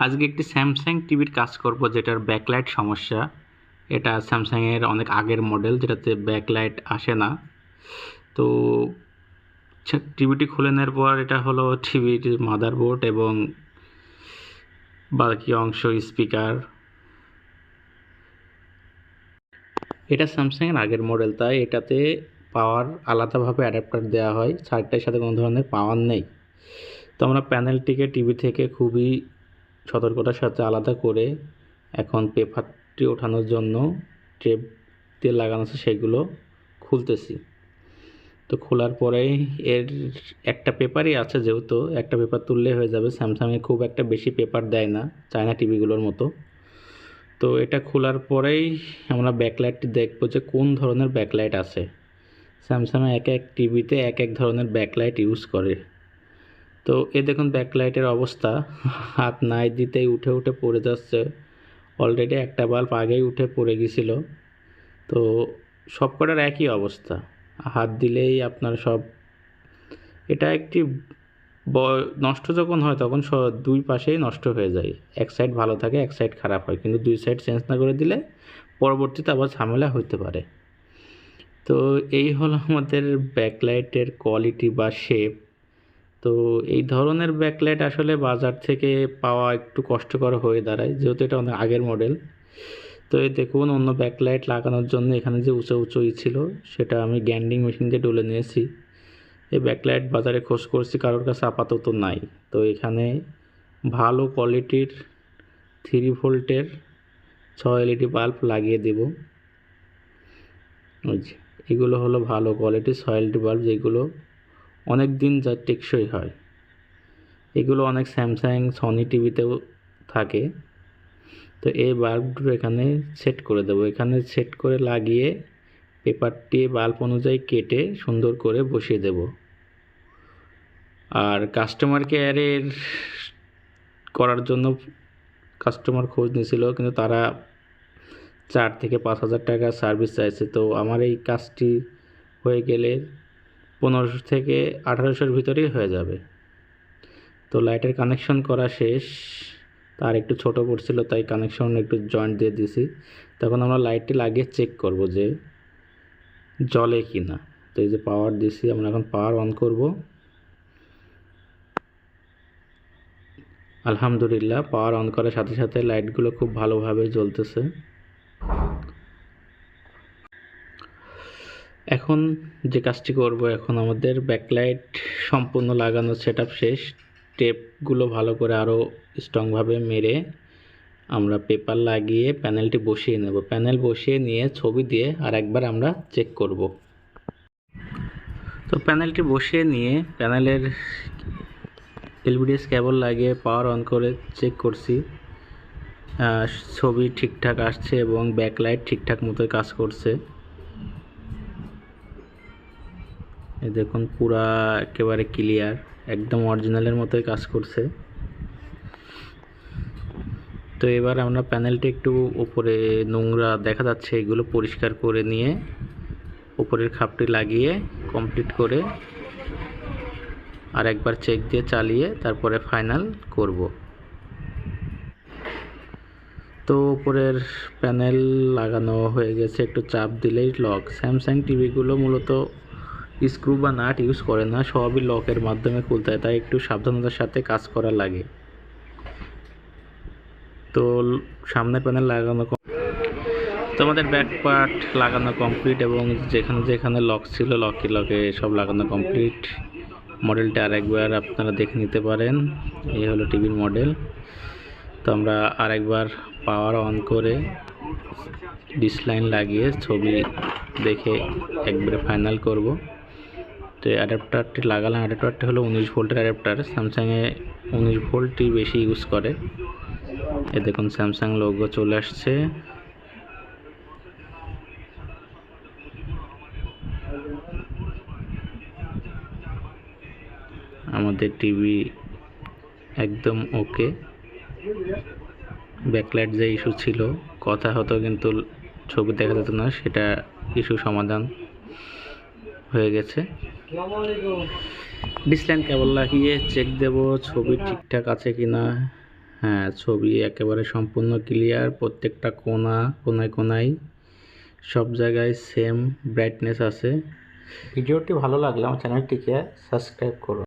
আজকে একটি স্যামসাং টিভির কাজ করব, যেটার ব্যাকলাইট সমস্যা। এটা স্যামসাংয়ের অনেক আগের মডেল যেটাতে ব্যাকলাইট আসে না। তো টিভিটি খুলে নেওয়ার পর এটা হলো টিভির মাদারবোর্ড এবং বাকি অংশ স্পিকার এটা স্যামসাংয়ের আগের মডেল তাই এটাতে পাওয়ার আলাদাভাবে অ্যাডাপ্টার দেওয়া হয়। সাইডটার সাথে কোনো ধরনের পাওয়ার নেই। তো আমরা প্যানেলটিকে টিভি থেকে খুবই সতর্কতার সাথে আলাদা করে এখন পেপারটি ওঠানোর জন্য টেপ দিয়ে লাগানো আছে, সেগুলো খুলতেছি। তো খোলার পরেই এর একটা পেপারই আছে যেহেতু, একটা পেপার তুললে হয়ে যাবে। স্যামসাংয়ে খুব একটা বেশি পেপার দেয় না, চায়না টিভিগুলোর মতো। তো এটা খোলার পরেই আমরা ব্যাকলাইটটি দেখব যে কোন ধরনের ব্যাকলাইট আছে। স্যামসাংয়ে এক এক টিভিতে এক এক ধরনের ব্যাকলাইট ইউজ করে। তো এ দেখুন ব্যাকলাইটের অবস্থা। হাত নাই দিতেই উঠে উঠে পড়ে যাচ্ছে। অলরেডি একটা বাল্ব আগেই উঠে পড়ে গেছিল। তো সব কটার একই অবস্থা। হাত দিলেই আপনার সব এটা একটি নষ্ট যখন হয় তখন দুই পাশেই নষ্ট হয়ে যায়। এক সাইড ভালো থাকে, এক সাইড খারাপ হয়। কিন্তু দুই সাইড চেঞ্জ না করে দিলে পরবর্তীতে আবার ঝামেলা হইতে পারে। তো এই হলো আমাদের ব্যাকলাইটের কোয়ালিটি বা শেপ তো এই ধরনের ব্যাকলাইট আসলে বাজার থেকে পাওয়া একটু কষ্টকর হয়ে দাঁড়ায়, যেহেতু এটা অনেক আগের মডেল তো এই দেখুন, অন্য ব্যাকলাইট লাগানোর জন্য এখানে যে উঁচু উঁচু ছিল, সেটা আমি গ্যান্ডিং মেশিন দিয়ে ডলে নিয়েছি। এই ব্যাকলাইট বাজারে খোঁজ করছি, কারোর কাছে আপাতত নাই। তো এখানে ভালো কোয়ালিটির থ্রি ভোল্টের ছয় এলইডি বাল্ব লাগিয়ে দেব। ওই যে, এগুলো হলো ভালো কোয়ালিটির ছয় এলইডি বাল্ব যেগুলো অনেক দিন যা টেকসই হয়। এগুলো অনেক স্যামসাং সনি টিভিতেও থাকে। তো এই বাল্বগুলো এখানে সেট করে দেবো। এখানে সেট করে লাগিয়ে পেপারটি বাল্ব অনুযায়ী কেটে সুন্দর করে বসিয়ে দেব। আর কাস্টমার কেয়ারের করার জন্য কাস্টমার খোঁজ নিয়েছিল, কিন্তু তারা চার থেকে পাঁচ হাজার টাকা সার্ভিস চাইছে। তো আমার এই কাজটি হয়ে গেলে পনেরোশো থেকে আঠারোশোর ভিতরেই হয়ে যাবে। তো লাইটের কানেকশন করা শেষ। তার একটু ছোট পড়ছিল, তাই কানেকশন একটু জয়েন্ট দিয়ে দিছি। তখন আমরা লাইটটি লাগিয়ে চেক করব যে জলে কি না তো এই যে পাওয়ার দিছি, আমরা এখন পাওয়ার অন করব। আলহামদুলিল্লাহ, পাওয়ার অন করার সাথে সাথে লাইটগুলো খুব ভালোভাবে জ্বলতেছে। এখন যে কাজটি করব, এখন আমাদের ব্যাকলাইট সম্পূর্ণ লাগানো সেট শেষ। টেপগুলো ভালো করে আরও স্ট্রংভাবে মেরে আমরা পেপার লাগিয়ে প্যানেলটি বসিয়ে নেব। প্যানেল বসিয়ে নিয়ে ছবি দিয়ে আর একবার আমরা চেক করব। তো প্যানেলটি বসিয়ে নিয়ে প্যানেলের এলবিডিএস কেবল লাগিয়ে পাওয়ার অন করে চেক করছি। ছবি ঠিকঠাক আসছে এবং ব্যাকলাইট ঠিকঠাক মতো কাজ করছে। এই দেখুন, পুরা একেবারে ক্লিয়ার একদম অরিজিনালের মতোই কাজ করছে। তো এবার আমরা প্যানেলটি একটু উপরে নোংরা দেখা যাচ্ছে, এগুলো পরিষ্কার করে নিয়ে উপরের খাপটি লাগিয়ে কমপ্লিট করে আর একবার চেক দিয়ে চালিয়ে তারপরে ফাইনাল করব। তো উপরের প্যানেল লাগানো হয়ে গেছে, একটু চাপ দিলেই লক স্যামসাং টিভিগুলো মূলত স্ক্রু বা নাট ইউজ করে না, সবই লকের মাধ্যমে খুলতে হয়, তাই একটু সাবধানতার সাথে কাজ করা লাগে। তো সামনের প্যানেল লাগানো কম- তো আমাদের ব্যাক পার্ট লাগানো কমপ্লিট এবং যেখানে যেখানে লক ছিল লকে লকে সব লাগানো কমপ্লিট মডেলটা আরেকবার আপনারা দেখে নিতে পারেন, এই হলো টিভির মডেল তো আমরা আরেকবার পাওয়ার অন করে ডিসলাইন লাগিয়ে ছবি দেখে একবারে ফাইনাল করব। তো অ্যাডাপ্টারটি লাগালাম। অ্যাডাপ্টারটি হলো উনিশ ভোল্টের অ্যাডাপ্টার স্যামসাংয়ে উনিশ ভোল্টই বেশি ইউজ করে। এ দেখুন স্যামসাং লোগো চলে আসছে। আমাদের টিভি একদম ওকে ব্যাকলাইট যে ইস্যু ছিল, কথা হতো কিন্তু ছবি দেখা যেত না, সেটা ইস্যু সমাধান। হয়ে গেছে। ডিসলাইন কেবল লাগিয়ে চেক দেব ছবি ঠিকঠাক আছে কি না হ্যাঁ ছবি একেবারে সম্পূর্ণ ক্লিয়ার প্রত্যেকটা কোনা কোনায় কোনায়। সব জায়গায় সেম ব্রাইটনেস আছে। ভিডিওটি ভালো লাগলে আমার চ্যানেলটিকে সাবস্ক্রাইব করুন।